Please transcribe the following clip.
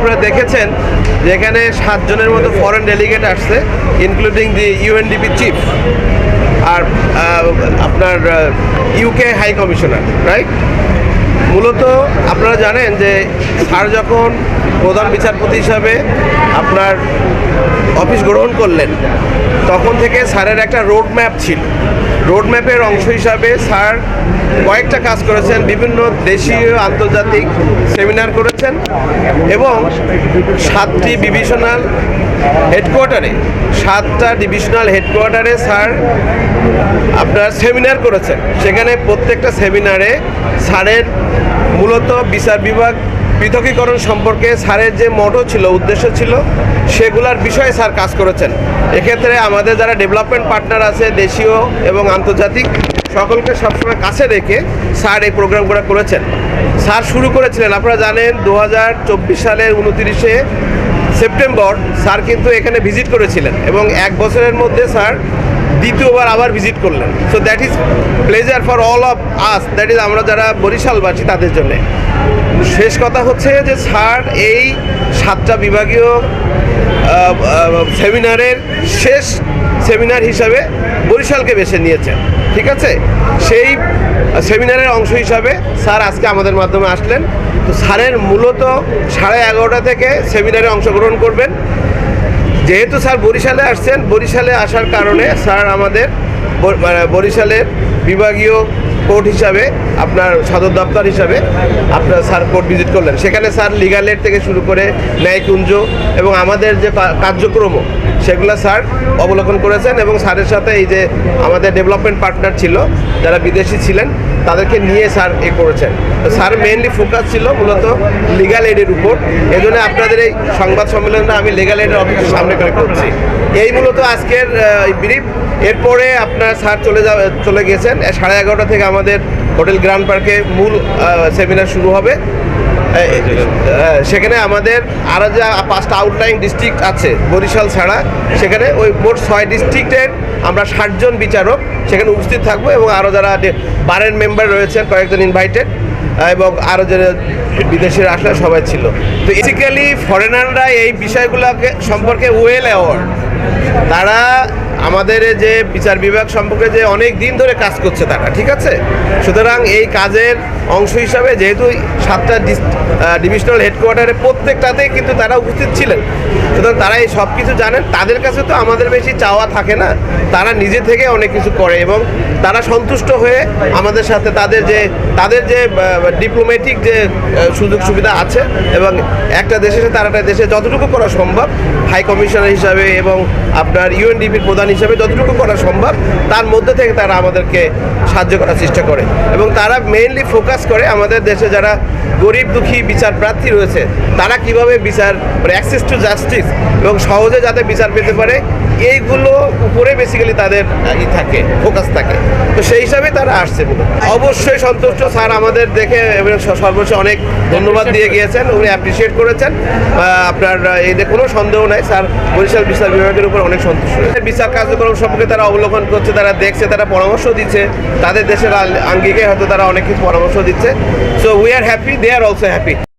আপনারা দেখেছেন যে এখানে সাতজনের মতো ফরেন ডেলিগেট আসছে ইনক্লুডিং দি ইউএনডিপি চিফ আর আপনার ইউকে হাই কমিশনার রাইট মূলত আপনারা জানেন যে স্যার যখন প্রধান বিচারপতি হিসাবে আপনার অফিস গ্রহণ করলেন, তখন থেকে স্যারের একটা রোড ম্যাপ ছিল। রোড ম্যাপের অংশ হিসাবে স্যার কয়েকটা কাজ করেছেন, বিভিন্ন দেশীয় আন্তর্জাতিক সেমিনার করেছেন এবং সাতটি ডিভিশনাল হেডকোয়ার্টারে সাতটা ডিভিশনাল হেডকোয়ার্টারে স্যার আপনার সেমিনার করেছেন। সেখানে প্রত্যেকটা সেমিনারে স্যারের মূলত বিচার বিভাগ পৃথকীকরণ সম্পর্কে স্যারের যে মোটো ছিল, উদ্দেশ্য ছিল, সেগুলার বিষয়ে স্যার কাজ করেছেন। এক্ষেত্রে আমাদের যারা ডেভেলপমেন্ট পার্টনার আছে, দেশীয় এবং আন্তর্জাতিক, সকলকে সবসময় কাছে রেখে স্যার এই প্রোগ্রামগুলো করেছেন। স্যার শুরু করেছিলেন, আপনারা জানেন দু হাজার চব্বিশ সালের উনতিরিশে সেপ্টেম্বর স্যার কিন্তু এখানে ভিজিট করেছিলেন এবং এক বছরের মধ্যে স্যার দ্বিতীয়বার আবার ভিজিট করলেন। So that is pleasure for all of us that is আমরা যারা বরিশালবাসী তাদের জন্যে। শেষ কথা হচ্ছে যে স্যার এই সাতটা বিভাগীয় সেমিনারের শেষ সেমিনার হিসাবে বরিশালকে বেছে নিয়েছেন, ঠিক আছে? সেই সেমিনারের অংশ হিসাবে স্যার আজকে আমাদের মাধ্যমে আসলেন। তো স্যারের মূলত সাড়ে এগারোটা থেকে সেমিনারে অংশগ্রহণ করবেন। যেহেতু স্যার বরিশালে আসছেন, বরিশালে আসার কারণে স্যার আমাদের মানে বরিশালের বিভাগীয় কোর্ট হিসাবে, আপনার সদর দপ্তর হিসাবে আপনার স্যার কোর্ট ভিজিট করলেন। সেখানে স্যার লিগাল এড থেকে শুরু করে ন্যায়কুঞ্জ এবং আমাদের যে কার্যক্রম, সেগুলো স্যার অবলোকন করেছেন এবং স্যারের সাথে এই যে আমাদের ডেভেলপমেন্ট পার্টনার ছিল, যারা বিদেশি ছিলেন তাদেরকে নিয়ে স্যার এ করেছেন। তো স্যার মেনলি ফোকাস ছিল মূলত লিগাল এডের উপর। এই জন্য আপনাদের এই সংবাদ সম্মেলনটা আমি লিগাল এডের অফিসের সামনে করে করছি। এই মূলত আজকের ব্রিফ এরপরে আপনার স্যার চলে যাবে, চলে গেছেন। সাড়ে এগারোটা থেকে আমাদের হোটেল গ্র্যান্ড পার্কে মূল সেমিনার শুরু হবে। সেখানে আমাদের আরও যা পাঁচটা আউটলাইন ডিস্ট্রিক্ট আছে, বরিশাল, ছাড়া, সেখানে ওই মোট ছয় ডিস্ট্রিক্টের আমরা ষাটজন বিচারক সেখানে উপস্থিত থাকব এবং আরও যারা বারের মেম্বার রয়েছেন, কয়েকজন ইনভাইটেড এবং আরও যারা বিদেশের আসলে সবাই ছিল। তো বেসিক্যালি ফরেনাররা এই বিষয়গুলোকে সম্পর্কে ওয়েল অ্যাওয়ার্ড তারা আমাদের যে বিচার বিভাগ সম্পর্কে যে অনেক দিন ধরে কাজ করছে তারা, ঠিক আছে? সুতরাং এই কাজের অংশ হিসাবে যেহেতু সাতটা ডিভিশনাল হেডকোয়ার্টারে প্রত্যেকটাতেই কিন্তু তারা উপস্থিত ছিলেন। সুতরাং তারা এই সব কিছু জানেন। তাদের কাছে তো আমাদের বেশি চাওয়া থাকে না। তারা নিজে থেকে অনেক কিছু করে এবং তারা সন্তুষ্ট হয়ে আমাদের সাথে তাদের যে তাদের যে ডিপ্লোম্যাটিক যে সুযোগ সুবিধা আছে এবং একটা দেশের সাথে আরেকটা দেশে যতটুকু করা সম্ভব হাই কমিশনার হিসাবে এবং আপনার ইউএনডিপির প্রধান হিসাবে যতটুকু করা সম্ভব, তার মধ্যে থেকে তারা আমাদেরকে সাহায্য করার চেষ্টা করে। এবং তারা মেইনলি ফোকাস করে আমাদের দেশে যারা গরিব দুঃখী বিচার প্রার্থী রয়েছে, তারা কীভাবে বিচার অ্যাক্সেস টু জাস্টিস এবং সহজে যাতে বিচার পেতে পারে এইগুলো উপরে বেসিক্যালি তাদের ই থাকে ফোকাস থাকে। তো সেই হিসাবে তারা আসছে মূলত। অবশ্যই সন্তুষ্ট। স্যার আমাদের দেখে সর্বশেষ অনেক ধন্যবাদ দিয়ে গিয়েছেন। উনি অ্যাপ্রিসিয়েট করেছেন। আপনার আহ, এতে কোনো সন্দেহ নাই। স্যার বরিশাল বিচার বিভাগের উপর অনেক সন্তুষ্ট বিচার কার্যক্রম সম্পর্কে তারা অবলোকন করছে তারা দেখছে তারা পরামর্শ দিচ্ছে। তাদের দেশের আঙ্গিকে হয়তো তারা অনেক কিছু পরামর্শ দিচ্ছে। So we are happy they are also happy